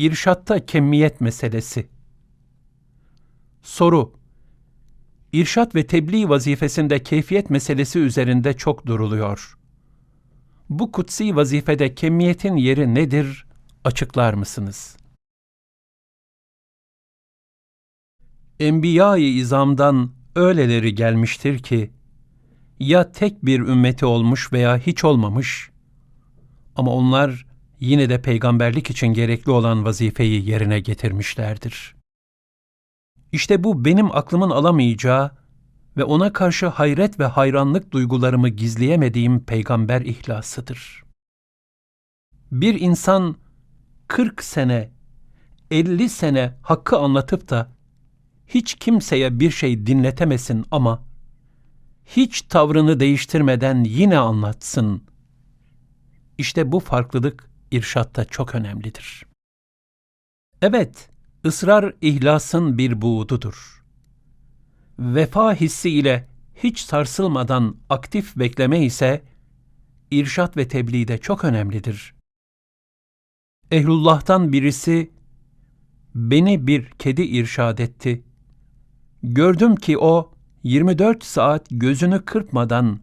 İrşatta kemmiyet meselesi. Soru: İrşat ve tebliğ vazifesinde keyfiyet meselesi üzerinde çok duruluyor. Bu kutsi vazifede kemmiyetin yeri nedir? Açıklar mısınız? Enbiya-i izamdan öyleleri gelmiştir ki, ya tek bir ümmeti olmuş veya hiç olmamış, ama onlar yine de peygamberlik için gerekli olan vazifeyi yerine getirmişlerdir. İşte bu benim aklımın alamayacağı ve ona karşı hayret ve hayranlık duygularımı gizleyemediğim peygamber ihlasıdır. Bir insan 40 sene, 50 sene hakkı anlatıp da hiç kimseye bir şey dinletemesin ama hiç tavrını değiştirmeden yine anlatsın. İşte bu farklılık irşatta çok önemlidir. Evet, ısrar ihlasın bir buğdudur. Vefa hissi ile hiç sarsılmadan aktif bekleme ise irşat ve tebliğde çok önemlidir. Ehlullah'tan birisi beni bir kedi irşad etti. Gördüm ki o 24 saat gözünü kırpmadan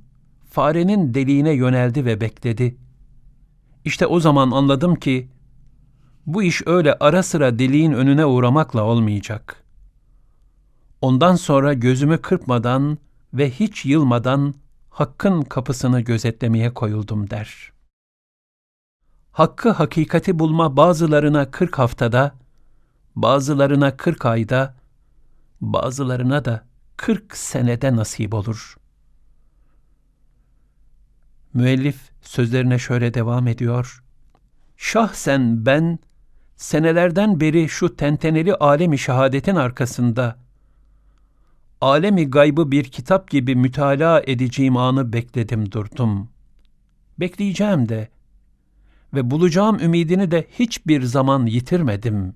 farenin deliğine yöneldi ve bekledi. İşte o zaman anladım ki bu iş öyle ara sıra deliğin önüne uğramakla olmayacak. Ondan sonra gözümü kırpmadan ve hiç yılmadan Hakk'ın kapısını gözetlemeye koyuldum der. Hakkı hakikati bulma bazılarına kırk haftada, bazılarına kırk ayda, bazılarına da kırk senede nasip olur. Müellif sözlerine şöyle devam ediyor. Şahsen ben senelerden beri şu tenteneli alemi şehadetin arkasında alemi gaybı bir kitap gibi mütalaa edeceğim anı bekledim durdum. Bekleyeceğim de ve bulacağım ümidini de hiçbir zaman yitirmedim.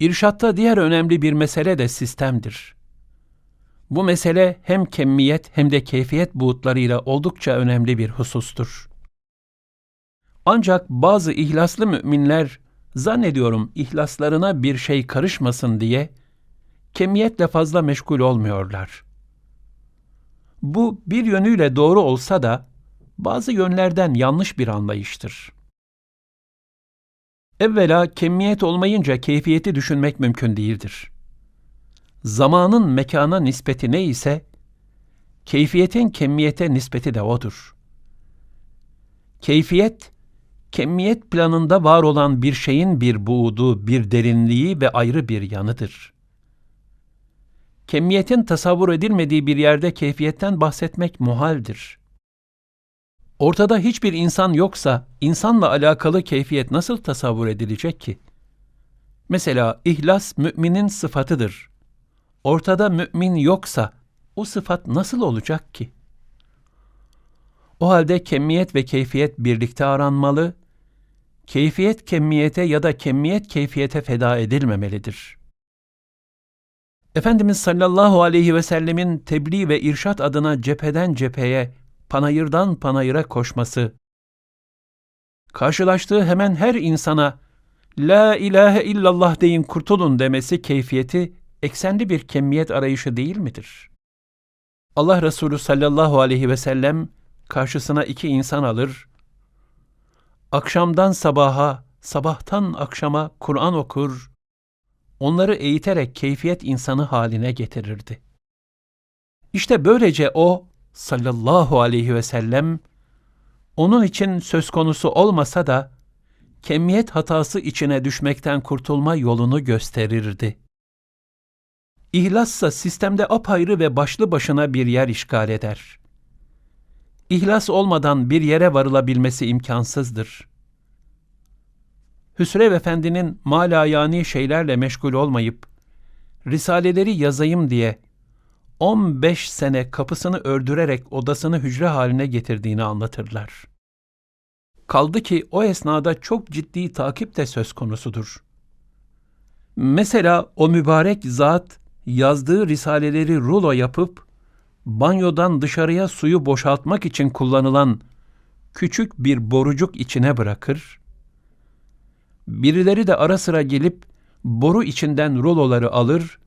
İrşatta diğer önemli bir mesele de sistemdir. Bu mesele hem kemmiyet hem de keyfiyet buğutlarıyla oldukça önemli bir husustur. Ancak bazı ihlaslı müminler zannediyorum ihlaslarına bir şey karışmasın diye kemiyetle fazla meşgul olmuyorlar. Bu bir yönüyle doğru olsa da bazı yönlerden yanlış bir anlayıştır. Evvela kemiyet olmayınca keyfiyeti düşünmek mümkün değildir. Zamanın mekana nispeti ne ise, keyfiyetin kemiyete nispeti de odur. Keyfiyet, kemiyet planında var olan bir şeyin bir buğdu, bir derinliği ve ayrı bir yanıdır. Kemiyetin tasavvur edilmediği bir yerde keyfiyetten bahsetmek muhaldir. Ortada hiçbir insan yoksa insanla alakalı keyfiyet nasıl tasavvur edilecek ki? Mesela ihlas müminin sıfatıdır. Ortada mümin yoksa o sıfat nasıl olacak ki? O halde kemiyet ve keyfiyet birlikte aranmalı, keyfiyet kemiyete ya da kemiyet keyfiyete feda edilmemelidir. Efendimiz sallallahu aleyhi ve sellemin tebliğ ve irşat adına cepheden cepheye, panayırdan panayıra koşması, karşılaştığı hemen her insana La ilahe illallah deyin kurtulun demesi keyfiyeti eksenli bir kemiyet arayışı değil midir? Allah Resulü sallallahu aleyhi ve sellem karşısına iki insan alır, akşamdan sabaha, sabahtan akşama Kur'an okur, onları eğiterek keyfiyet insanı haline getirirdi. İşte böylece o sallallahu aleyhi ve sellem onun için söz konusu olmasa da kemiyet hatası içine düşmekten kurtulma yolunu gösterirdi. İhlassa sistemde apayrı ve başlı başına bir yer işgal eder. İhlas olmadan bir yere varılabilmesi imkansızdır. Hüsrev Efendi'nin malayani şeylerle meşgul olmayıp, risaleleri yazayım diye 15 sene kapısını ördürerek odasını hücre haline getirdiğini anlatırlar. Kaldı ki o esnada çok ciddi takip de söz konusudur. Mesela o mübarek zat yazdığı risaleleri rulo yapıp banyodan dışarıya suyu boşaltmak için kullanılan küçük bir borucuk içine bırakır Birileri de ara sıra gelip boru içinden ruloları alır,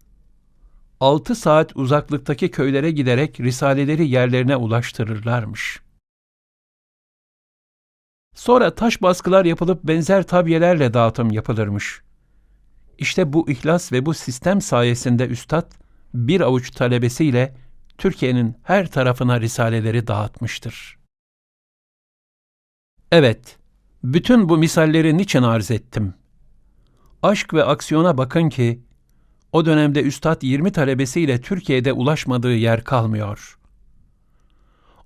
altı saat uzaklıktaki köylere giderek risaleleri yerlerine ulaştırırlarmış. Sonra taş baskılar yapılıp benzer tabiyelerle dağıtım yapılırmış. İşte bu ihlas ve bu sistem sayesinde üstad bir avuç talebesiyle Türkiye'nin her tarafına risaleleri dağıtmıştır. Evet, bütün bu misalleri niçin arz ettim? Aşk ve aksiyona bakın ki, o dönemde Üstad 20 talebesiyle Türkiye'de ulaşmadığı yer kalmıyor.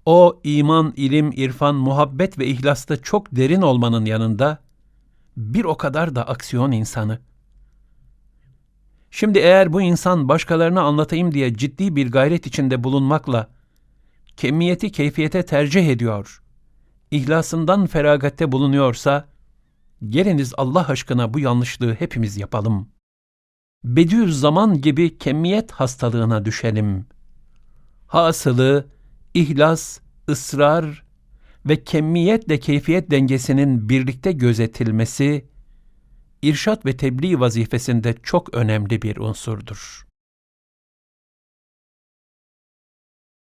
O iman, ilim, irfan, muhabbet ve ihlasta çok derin olmanın yanında bir o kadar da aksiyon insanı. Şimdi eğer bu insan başkalarına anlatayım diye ciddi bir gayret içinde bulunmakla kemiyeti keyfiyete tercih ediyor, ihlasından feragatte bulunuyorsa, geliniz Allah aşkına bu yanlışlığı hepimiz yapalım. Bediüzzaman gibi kemiyet hastalığına düşelim. Hasılı, ihlas, ısrar ve kemiyetle keyfiyet dengesinin birlikte gözetilmesi, irşat ve tebliğ vazifesinde çok önemli bir unsurdur.